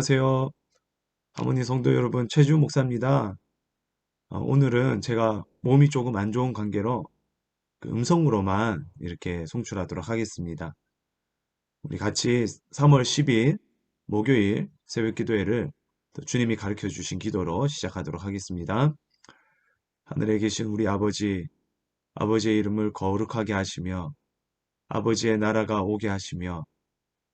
안녕하세요. 하모니 성도 여러분, 최주 목사입니다. 어, 오늘은 제가 몸이 조금 안 좋은 관계로 그 음성으로만 이렇게 송출하도록 하겠습니다. 우리 같이 3월 10일 목요일 새벽 기도회를 또 주님이 가르쳐 주신 기도로 시작하도록 하겠습니다. 하늘에 계신 우리 아버지, 아버지의 이름을 거룩하게 하시며 아버지의 나라가 오게 하시며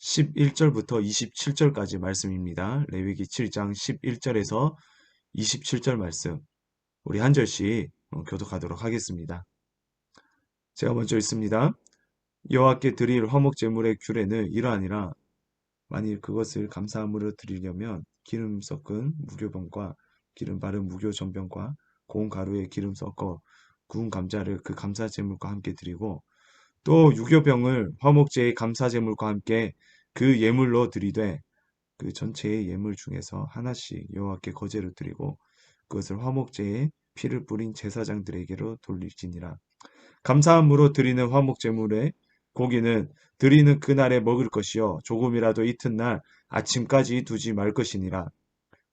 11절부터 27절까지 말씀입니다. 레위기 7장 11절에서 27절 말씀. 우리 한 절씩 어, 교독하도록 하겠습니다. 제가 먼저 읽습니다. 여호와께 드릴 화목 제물의 규례는 이러하니라. 만일 그것을 감사함으로 드리려면 기름 섞은 무교병과 기름 바른 무교 전병과 고운 가루에 기름 섞어 구운 감자를 그 감사 제물과 함께 드리고 또 유교병을 화목제의 감사 제물과 함께 그 예물로 드리되 그 전체의 예물 중에서 하나씩 여호와께 거제로 드리고 그것을 화목제에 피를 뿌린 제사장들에게로 돌릴지니라. 감사함으로 드리는 화목 제물의 고기는 드리는 그날에 먹을 것이요 조금이라도 이튿날 아침까지 두지 말 것이니라.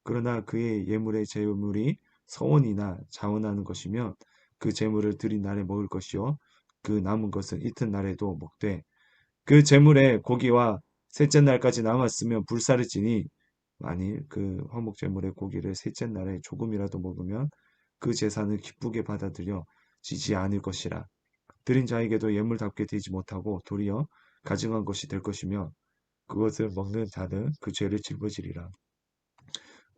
그러나 그의 예물의 제물이 서원이나 자원하는 것이면 그 제물을 드린 날에 먹을 것이요 그 남은 것은 이튿날에도 먹되 그 제물의 고기와 셋째 날까지 남았으면 불사르지니 만일 그 화목 제물의 고기를 셋째 날에 조금이라도 먹으면 그 제사는 기쁘게 받아들여 지지 않을 것이라. 드린 자에게도 예물답게 되지 못하고 도리어 가증한 것이 될 것이며 그것을 먹는 자는 그 죄를 짊어지리라.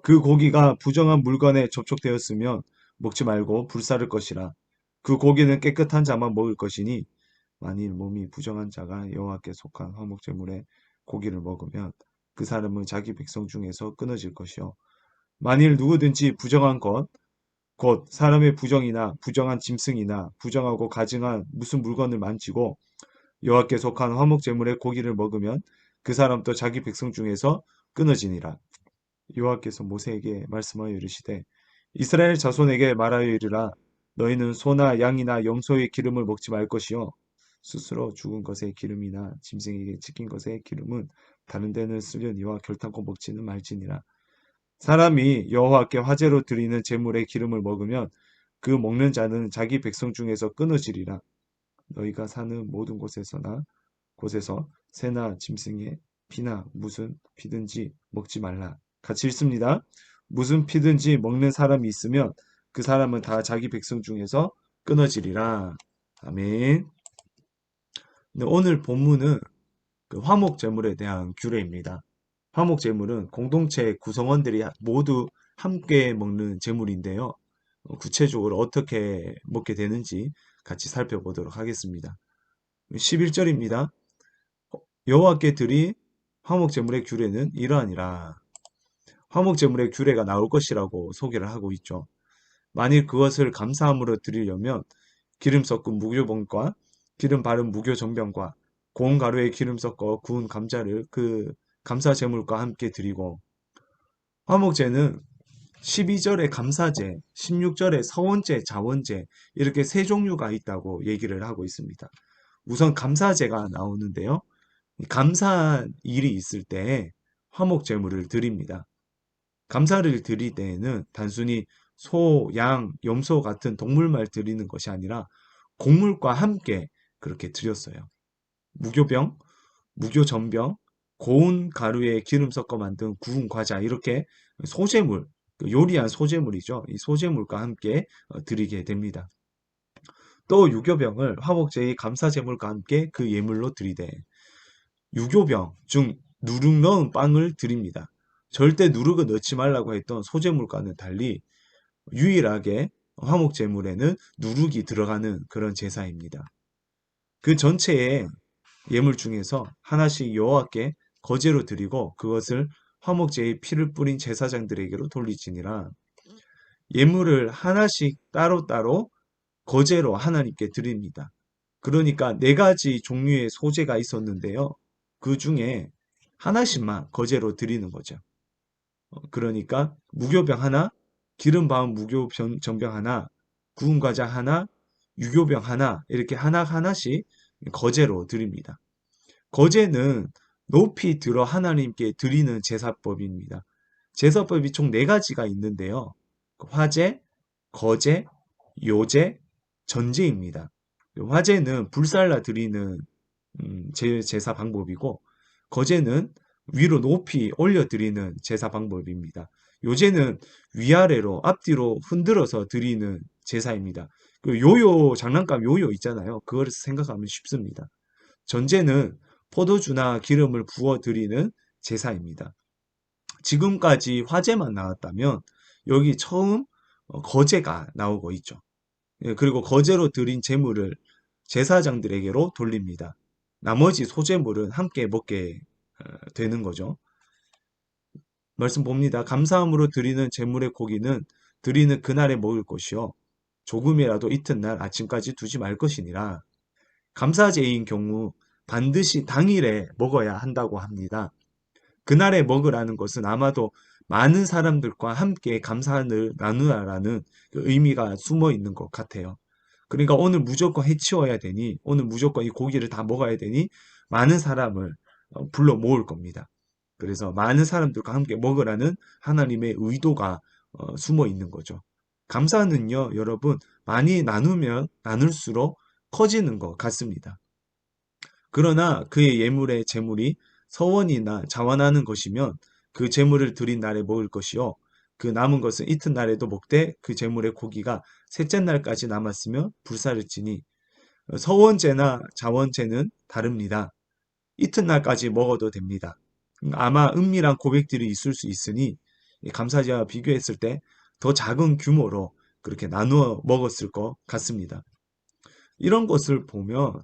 그 고기가 부정한 물건에 접촉되었으면 먹지 말고 불사를 것이라 그 고기는 깨끗한 자만 먹을 것이니 만일 몸이 부정한 자가 여호와께 속한 화목 제물에 고기를 먹으면 그 사람은 자기 백성 중에서 끊어질 것이요. 만일 누구든지 부정한 것 곧 사람의 부정이나 부정한 짐승이나 부정하고 가증한 무슨 물건을 만지고 여호와께 속한 화목 제물의 고기를 먹으면 그 사람도 자기 백성 중에서 끊어지니라. 여호와께서 모세에게 말씀하여 이르시되 이스라엘 자손에게 말하여 이르라 너희는 소나 양이나 염소의 기름을 먹지 말 것이요 스스로 죽은 것의 기름이나 짐승에게 찍힌 것의 기름은 다른 데는 쓰려니와 결탄코 먹지는 말지니라. 사람이 여호와께 화제로 드리는 제물의 기름을 먹으면 그 먹는 자는 자기 백성 중에서 끊어지리라. 너희가 사는 모든 곳에서나 곳에서 새나 짐승의 피나 무슨 피든지 먹지 말라. 같이 읽습니다. 무슨 피든지 먹는 사람이 있으면 그 사람은 다 자기 백성 중에서 끊어지리라. 아멘. 오늘 본문은 그 화목 제물에 대한 규례입니다. 화목 제물은 공동체 구성원들이 모두 함께 먹는 제물인데요. 어, 구체적으로 어떻게 먹게 되는지 같이 살펴보도록 하겠습니다. 11절입니다. 여호와께 드리 화목 제물의 규례는 이러하니라. 화목 제물의 규례가 나올 것이라고 소개를 하고 있죠. 만일 그것을 감사함으로 드리려면 기름 섞은 무교봉과 기름 바른 무교 정병과 고운 가루에 기름 섞어 구운 감자를 그 감사 제물과 함께 드리고 화목제는 12절에 감사제, 16절에 서원제, 자원제 이렇게 세 종류가 있다고 얘기를 하고 있습니다. 우선 감사제가 나오는데요. 감사 일이 있을 때 화목 제물을 드립니다. 감사를 드릴 때에는 단순히 소, 양, 염소 같은 동물말 드리는 것이 아니라 곡물과 함께 그렇게 드렸어요. 무교병, 무교전병, 고운 가루에 기름 섞어 만든 구운 과자 이렇게 소재물, 그 요리한 소재물이죠. 이 소재물과 함께 어, 드리게 됩니다. 또 유교병을 화목제의 감사제물과 함께 그 예물로 드리되 유교병 중 누룩 넣은 빵을 드립니다. 절대 누룩을 넣지 말라고 했던 소재물과는 달리 유일하게 화목 제물에는 누룩이 들어가는 그런 제사입니다. 그 전체의 예물 중에서 하나씩 여호와께 거제로 드리고 그것을 화목제의 피를 뿌린 제사장들에게로 돌리지니라. 예물을 하나씩 따로따로 거제로 하나님께 드립니다. 그러니까 네 가지 종류의 소재가 있었는데요. 그 중에 하나씩만 거제로 드리는 거죠. 어, 그러니까 무교병 하나, 기름 바운 무교 전병 하나, 구운 과자 하나, 유교병 하나 이렇게 하나 하나씩 거제로 드립니다. 거제는 높이 들어 하나님께 드리는 제사법입니다. 제사법이 총네 가지가 있는데요. 화제, 거제, 요제, 전제입니다. 화제는 불살라 드리는 음, 제, 제사 방법이고 거제는 위로 높이 올려 드리는 제사 방법입니다. 요제는 위아래로 앞뒤로 흔들어서 드리는 제사입니다. 그 요요 장난감 요요 있잖아요. 그걸 생각하면 쉽습니다. 전제는 포도주나 기름을 부어 드리는 제사입니다. 지금까지 화제만 나왔다면 여기 처음 어, 거제가 나오고 있죠. 예, 그리고 거제로 드린 재물을 제사장들에게로 돌립니다. 나머지 소재물은 함께 먹게 어, 되는 거죠. 말씀 봅니다. 감사함으로 드리는 재물의 고기는 드리는 그날에 먹을 것이요. 조금이라도 이튿날 아침까지 두지 말 것이니라. 감사제인 경우 반드시 당일에 먹어야 한다고 합니다. 그날에 먹으라는 것은 아마도 많은 사람들과 함께 감사를 나누라라는 그 의미가 숨어 있는 것 같아요. 그러니까 오늘 무조건 해치워야 되니, 오늘 무조건 이 고기를 다 먹어야 되니, 많은 사람을 어, 불러 모을 겁니다. 그래서 많은 사람들과 함께 먹으라는 하나님의 의도가 어, 숨어 있는 거죠. 감사는요, 여러분, 많이 나누면 나눌수록 커지는 것 같습니다. 그러나 그의 예물의 재물이 서원이나 자원하는 것이면 그 재물을 드린 날에 먹을 것이요. 그 남은 것은 이튿날에도 먹되 그 재물의 고기가 셋째 날까지 남았으며 불사를 지니 서원제나 자원제는 다릅니다. 이튿날까지 먹어도 됩니다. 아마 은밀한 고백들이 있을 수 있으니 감사제와 비교했을 때 더 작은 규모로 그렇게 나누어 먹었을 것 같습니다. 이런 것을 보면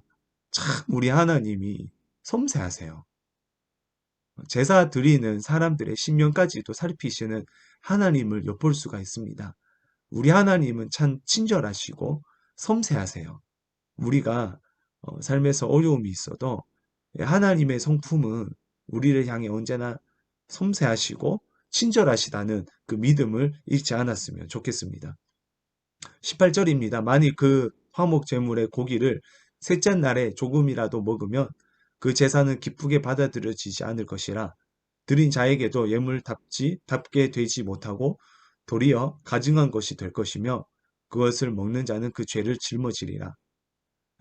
참 우리 하나님이 섬세하세요. 제사 드리는 사람들의 신명까지도 살피시는 하나님을 엿볼 수가 있습니다. 우리 하나님은 참 친절하시고 섬세하세요. 우리가 어, 삶에서 어려움이 있어도 하나님의 성품은 우리를 향해 언제나 섬세하시고 친절하시다는 그 믿음을 잃지 않았으면 좋겠습니다. 18절입니다. 만일 그 화목 제물의 고기를 셋째 날에 조금이라도 먹으면 그 제사는 기쁘게 받아들여지지 않을 것이라 드린 자에게도 예물답지 답게 되지 못하고 도리어 가증한 것이 될 것이며 그것을 먹는 자는 그 죄를 짊어지리라.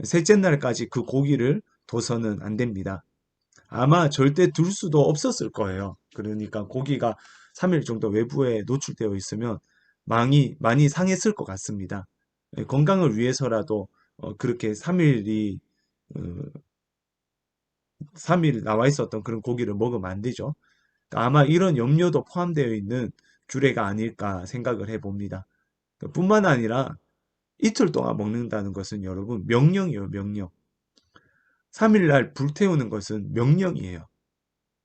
셋째 날까지 그 고기를 둬서는 안 됩니다. 아마 절대 둘 수도 없었을 거예요. 그러니까 고기가 3일 정도 외부에 노출되어 있으면 많이 많이 상했을 것 같습니다. 건강을 위해서라도 어, 그렇게 3일이 3일 나와 있었던 그런 고기를 먹으면 안 되죠. 그러니까 아마 이런 염려도 포함되어 있는 규례가 아닐까 생각을 해봅니다. 뿐만 아니라 이틀 동안 먹는다는 것은 여러분 명령이에요, 명령. 3일날 불태우는 것은 명령이에요.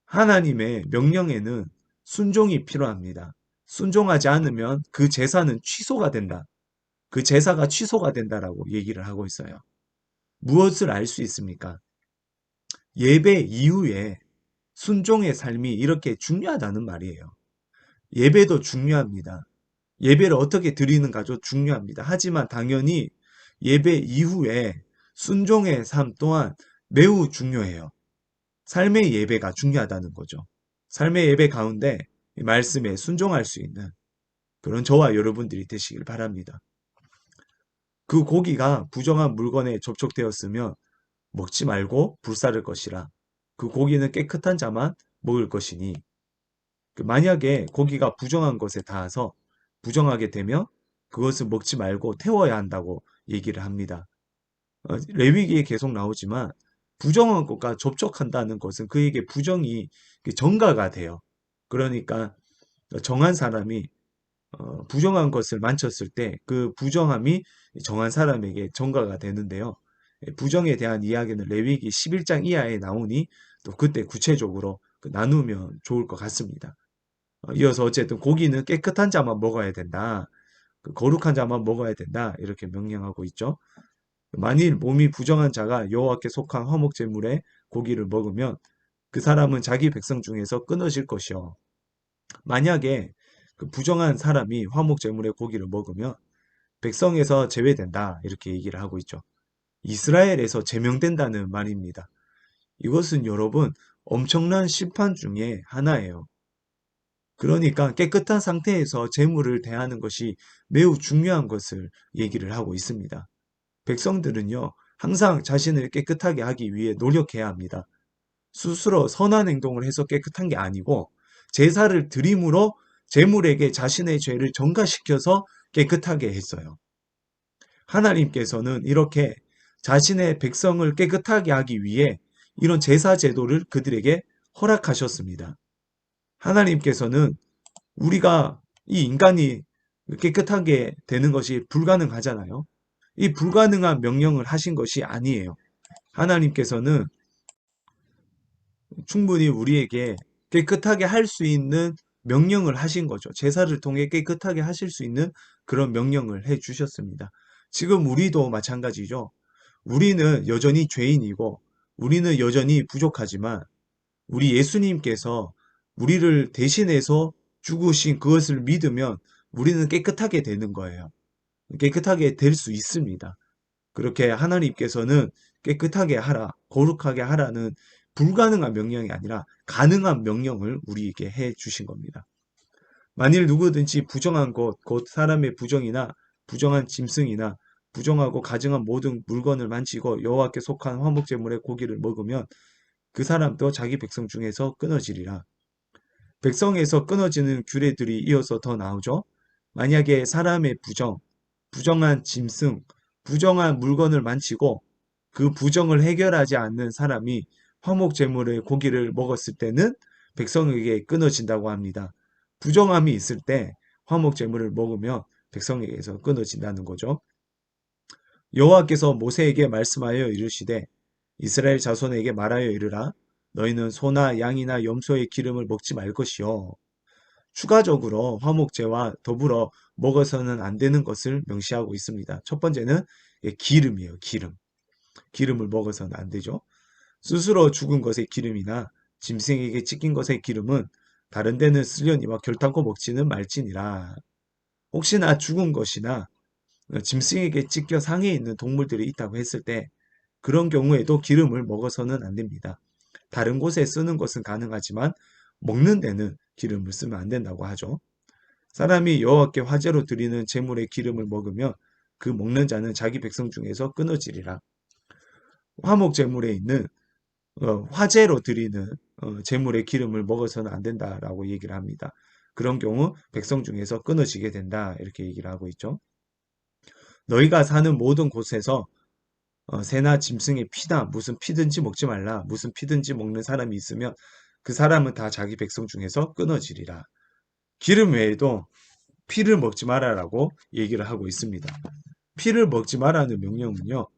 하나님의 명령에는 순종이 필요합니다. 순종하지 않으면 그 제사는 취소가 된다. 그 제사가 취소가 된다라고 얘기를 하고 있어요. 무엇을 알 수 있습니까? 예배 이후에 순종의 삶이 이렇게 중요하다는 말이에요. 예배도 중요합니다. 예배를 어떻게 드리는가도 중요합니다. 하지만 당연히 예배 이후에 순종의 삶 또한 매우 중요해요. 삶의 예배가 중요하다는 거죠. 삶의 예배 가운데 말씀에 순종할 수 있는 그런 저와 여러분들이 되시길 바랍니다. 그 고기가 부정한 물건에 접촉되었으면 먹지 말고 불사를 것이라. 그 고기는 깨끗한 자만 먹을 것이니. 그 만약에 고기가 부정한 것에 닿아서 부정하게 되면 그것을 먹지 말고 태워야 한다고 얘기를 합니다. 어, 레위기에 계속 나오지만 부정한 것과 접촉한다는 것은 그에게 부정이 정가가 돼요. 그러니까 정한 사람이 어, 부정한 것을 만졌을 때 그 부정함이 정한 사람에게 정가가 되는데요. 예, 부정에 대한 이야기는 레위기 11장 이하에 나오니 또 그때 구체적으로 그 나누면 좋을 것 같습니다. 어, 이어서 어쨌든 고기는 깨끗한 자만 먹어야 된다. 그 거룩한 자만 먹어야 된다. 이렇게 명령하고 있죠. 만일 몸이 부정한 자가 여호와께 속한 화목 제물의 고기를 먹으면 그 사람은 자기 백성 중에서 끊어질 것이요. 만약에 그 부정한 사람이 화목 제물의 고기를 먹으면 백성에서 제외된다. 이렇게 얘기를 하고 있죠. 이스라엘에서 제명된다는 말입니다. 이것은 여러분 엄청난 심판 중에 하나예요. 그러니까 깨끗한 상태에서 재물을 대하는 것이 매우 중요한 것을 얘기를 하고 있습니다. 백성들은요, 항상 자신을 깨끗하게 하기 위해 노력해야 합니다. 스스로 선한 행동을 해서 깨끗한 게 아니고 제사를 드림으로 재물에게 자신의 죄를 전가시켜서 깨끗하게 했어요. 하나님께서는 이렇게 자신의 백성을 깨끗하게 하기 위해 이런 제사 제도를 그들에게 허락하셨습니다. 하나님께서는 우리가 이 인간이 깨끗하게 되는 것이 불가능하잖아요. 이 불가능한 명령을 하신 것이 아니에요. 하나님께서는 충분히 우리에게 깨끗하게 할 수 있는 명령을 하신 거죠. 제사를 통해 깨끗하게 하실 수 있는 그런 명령을 해 주셨습니다. 지금 우리도 마찬가지죠. 우리는 여전히 죄인이고 우리는 여전히 부족하지만 우리 예수님께서 우리를 대신해서 죽으신 그것을 믿으면 우리는 깨끗하게 되는 거예요. 깨끗하게 될 수 있습니다. 그렇게 하나님께서는 깨끗하게 하라, 거룩하게 하라는 불가능한 명령이 아니라 가능한 명령을 우리에게 해 주신 겁니다. 만일 누구든지 부정한 것, 곧 사람의 부정이나 부정한 짐승이나 부정하고 가증한 모든 물건을 만지고 여호와께 속한 화목제물의 고기를 먹으면 그 사람도 자기 백성 중에서 끊어지리라. 백성에서 끊어지는 규례들이 이어서 더 나오죠. 만약에 사람의 부정, 부정한 짐승, 부정한 물건을 만지고 그 부정을 해결하지 않는 사람이 화목 제물의 고기를 먹었을 때는 백성에게 끊어진다고 합니다. 부정함이 있을 때 화목 제물을 먹으면 백성에게서 끊어진다는 거죠. 여호와께서 모세에게 말씀하여 이르시되 이스라엘 자손에게 말하여 이르라 너희는 소나 양이나 염소의 기름을 먹지 말 것이요 추가적으로 화목제와 더불어 먹어서는 안 되는 것을 명시하고 있습니다. 첫 번째는 기름이에요. 기름. 기름을 먹어서는 안 되죠. 스스로 죽은 것의 기름이나 짐승에게 찢긴 것의 기름은 다른 데는 쓰려니와 결탄코 먹지는 말지니라. 혹시나 죽은 것이나 짐승에게 찢겨 상해 있는 동물들이 있다고 했을 때 그런 경우에도 기름을 먹어서는 안 됩니다. 다른 곳에 쓰는 것은 가능하지만 먹는 데는 기름을 쓰면 안 된다고 하죠. 사람이 여호와께 화제로 드리는 제물의 기름을 먹으면 그 먹는 자는 자기 백성 중에서 끊어지리라. 화목 제물에 있는 어, 화제로 드리는 어, 제물의 기름을 먹어서는 안 된다라고 얘기를 합니다. 그런 경우 백성 중에서 끊어지게 된다 이렇게 얘기를 하고 있죠. 너희가 사는 모든 곳에서 어, 새나 짐승의 피나 무슨 피든지 먹지 말라 무슨 피든지 먹는 사람이 있으면 그 사람은 다 자기 백성 중에서 끊어지리라. 기름 외에도 피를 먹지 말아라고 얘기를 하고 있습니다. 피를 먹지 말라는 명령은요.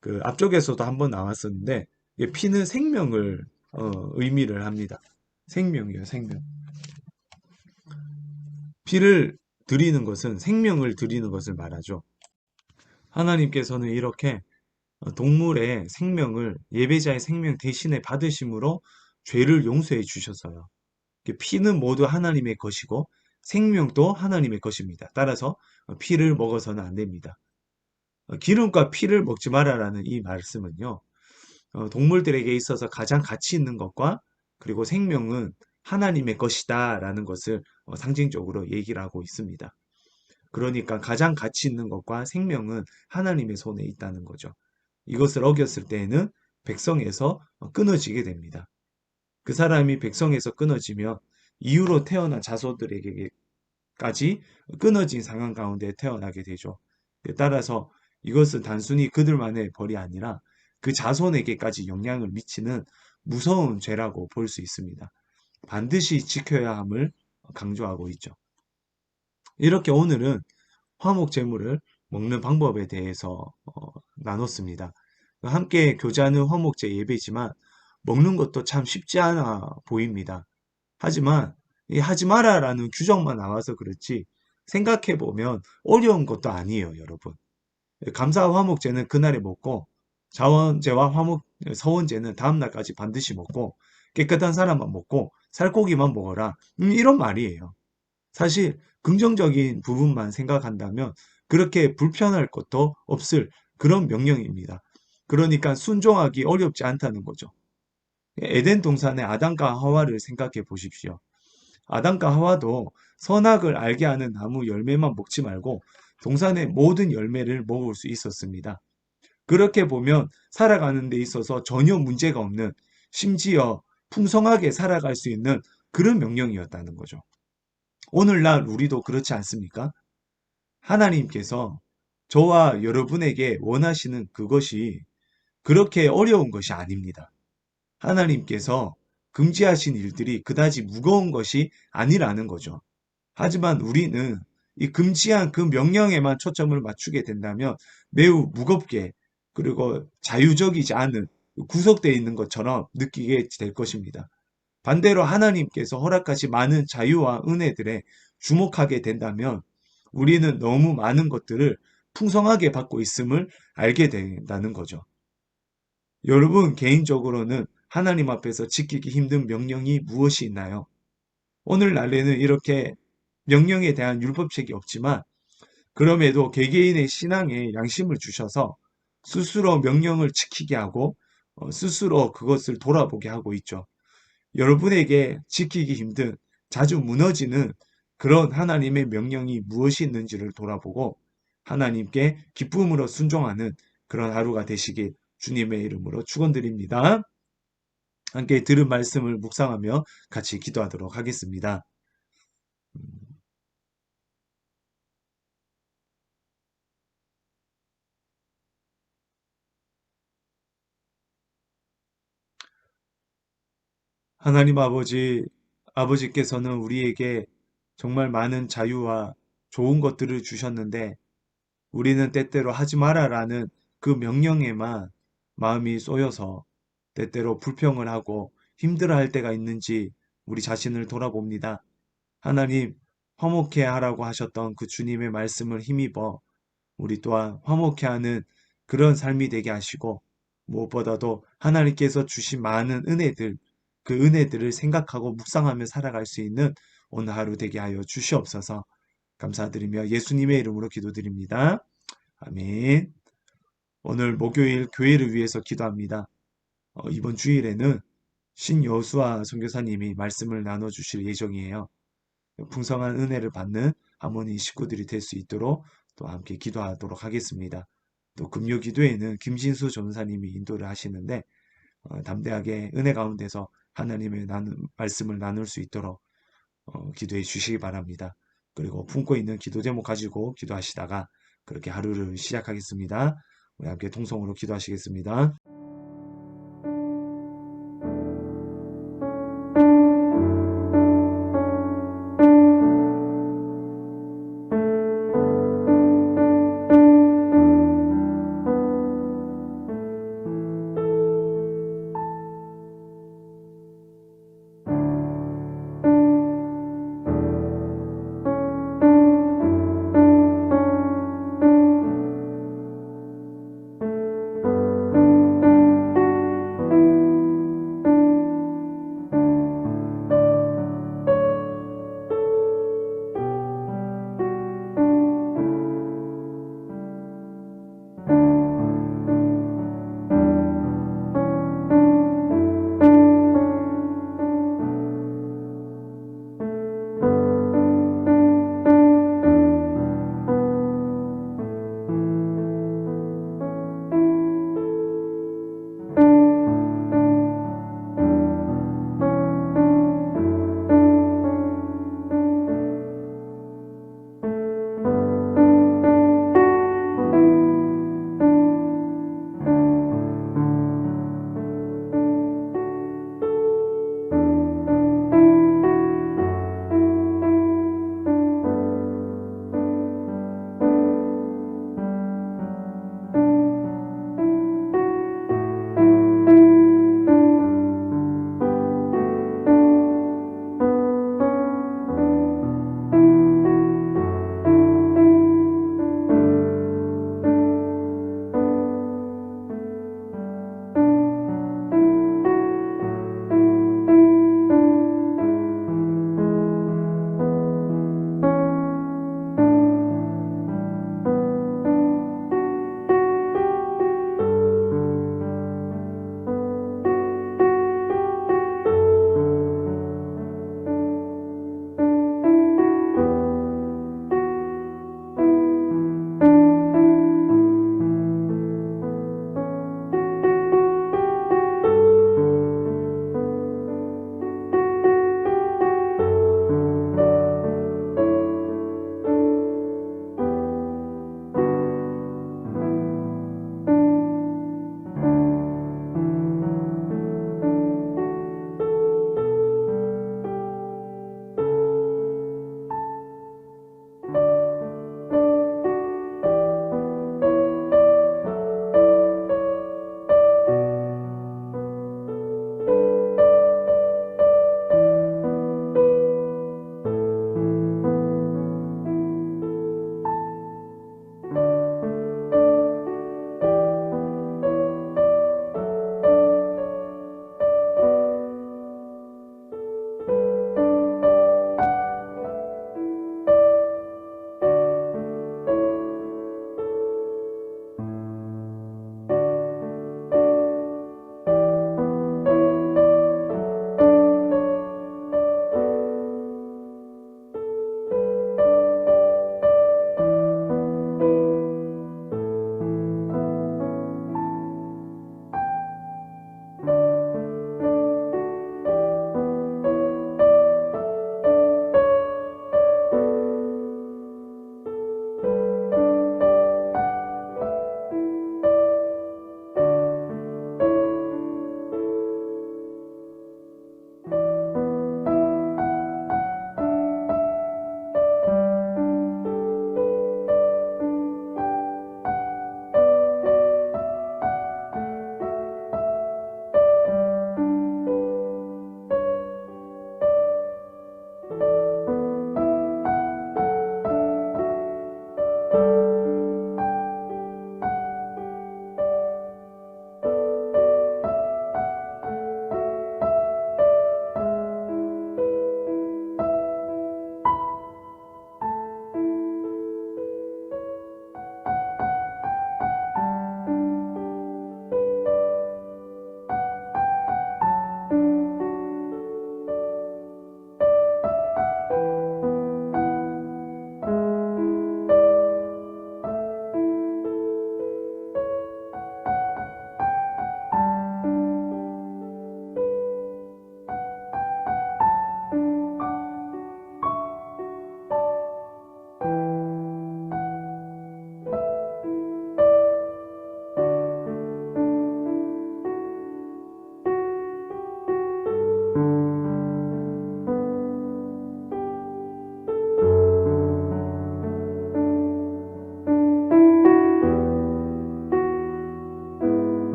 그 앞쪽에서도 한번 나왔었는데 피는 생명을 어, 의미를 합니다. 생명이에요, 생명. 피를 드리는 것은 생명을 드리는 것을 말하죠. 하나님께서는 이렇게 동물의 생명을 예배자의 생명 대신에 받으심으로 죄를 용서해 주셨어요. 피는 모두 하나님의 것이고 생명도 하나님의 것입니다. 따라서 피를 먹어서는 안 됩니다. 기름과 피를 먹지 말아라는 이 말씀은요. 어, 동물들에게 있어서 가장 가치 있는 것과 그리고 생명은 하나님의 것이다 라는 것을 어, 상징적으로 얘기를 하고 있습니다. 그러니까 가장 가치 있는 것과 생명은 하나님의 손에 있다는 거죠. 이것을 어겼을 때에는 백성에서 어, 끊어지게 됩니다. 그 사람이 백성에서 끊어지면 이후로 태어난 자손들에게까지 끊어진 상황 가운데 태어나게 되죠. 따라서 이것은 단순히 그들만의 벌이 아니라 그 자손에게까지 영향을 미치는 무서운 죄라고 볼 수 있습니다. 반드시 지켜야 함을 강조하고 있죠. 이렇게 오늘은 화목 제물을 먹는 방법에 대해서 어, 나눴습니다. 함께 교제하는 화목제 예배지만 먹는 것도 참 쉽지 않아 보입니다. 하지만 이 하지 마라라는 규정만 나와서 그렇지 생각해 보면 어려운 것도 아니에요, 여러분. 감사 화목제는 그날에 먹고 자원제와 화목 서원제는 다음 날까지 반드시 먹고 깨끗한 사람만 먹고 살코기만 먹어라. 음, 이런 말이에요. 사실 긍정적인 부분만 생각한다면 그렇게 불편할 것도 없을 그런 명령입니다. 그러니까 순종하기 어렵지 않다는 거죠. 에덴 동산의 아담과 하와를 생각해 보십시오. 아담과 하와도 선악을 알게 하는 나무 열매만 먹지 말고 동산의 모든 열매를 먹을 수 있었습니다. 그렇게 보면 살아가는 데 있어서 전혀 문제가 없는 심지어 풍성하게 살아갈 수 있는 그런 명령이었다는 거죠. 오늘날 우리도 그렇지 않습니까? 하나님께서 저와 여러분에게 원하시는 그것이 그렇게 어려운 것이 아닙니다. 하나님께서 금지하신 일들이 그다지 무거운 것이 아니라는 거죠. 하지만 우리는 이 금지한 그 명령에만 초점을 맞추게 된다면 매우 무겁게 그리고 자유적이지 않은 구속되어 있는 것처럼 느끼게 될 것입니다. 반대로 하나님께서 허락하신 많은 자유와 은혜들에 주목하게 된다면 우리는 너무 많은 것들을 풍성하게 받고 있음을 알게 된다는 거죠. 여러분 개인적으로는 하나님 앞에서 지키기 힘든 명령이 무엇이 있나요? 오늘 날에는 이렇게 명령에 대한 율법책이 없지만 그럼에도 개개인의 신앙에 양심을 주셔서 스스로 명령을 지키게 하고 어, 스스로 그것을 돌아보게 하고 있죠. 여러분에게 지키기 힘든 자주 무너지는 그런 하나님의 명령이 무엇이 있는지를 돌아보고 하나님께 기쁨으로 순종하는 그런 하루가 되시길 주님의 이름으로 축원드립니다. 함께 들은 말씀을 묵상하며 같이 기도하도록 하겠습니다. 하나님 아버지, 아버지께서는 우리에게 정말 많은 자유와 좋은 것들을 주셨는데 우리는 때때로 하지 마라라는 그 명령에만 마음이 쏘여서 때때로 불평을 하고 힘들어 할 때가 있는지 우리 자신을 돌아봅니다. 하나님, 화목해 하라고 하셨던 그 주님의 말씀을 힘입어 우리 또한 화목해 하는 그런 삶이 되게 하시고 무엇보다도 하나님께서 주신 많은 은혜들, 그 은혜들을 생각하고 묵상하며 살아갈 수 있는 오늘 하루 되게 하여 주시옵소서 감사드리며 예수님의 이름으로 기도드립니다. 아멘. 오늘 목요일 교회를 위해서 기도합니다. 어, 이번 주일에는 신여수아 선교사님이 말씀을 나눠주실 예정이에요. 풍성한 은혜를 받는 하모니 식구들이 될 수 있도록 또 함께 기도하도록 하겠습니다. 또 금요 기도에는 김신수 전사님이 인도를 하시는데 어, 담대하게 은혜 가운데서 하나님의 나누, 말씀을 나눌 수 있도록 어, 기도해 주시기 바랍니다. 그리고 품고 있는 기도 제목 가지고 기도하시다가 그렇게 하루를 시작하겠습니다. 우리 함께 통성으로 기도하시겠습니다.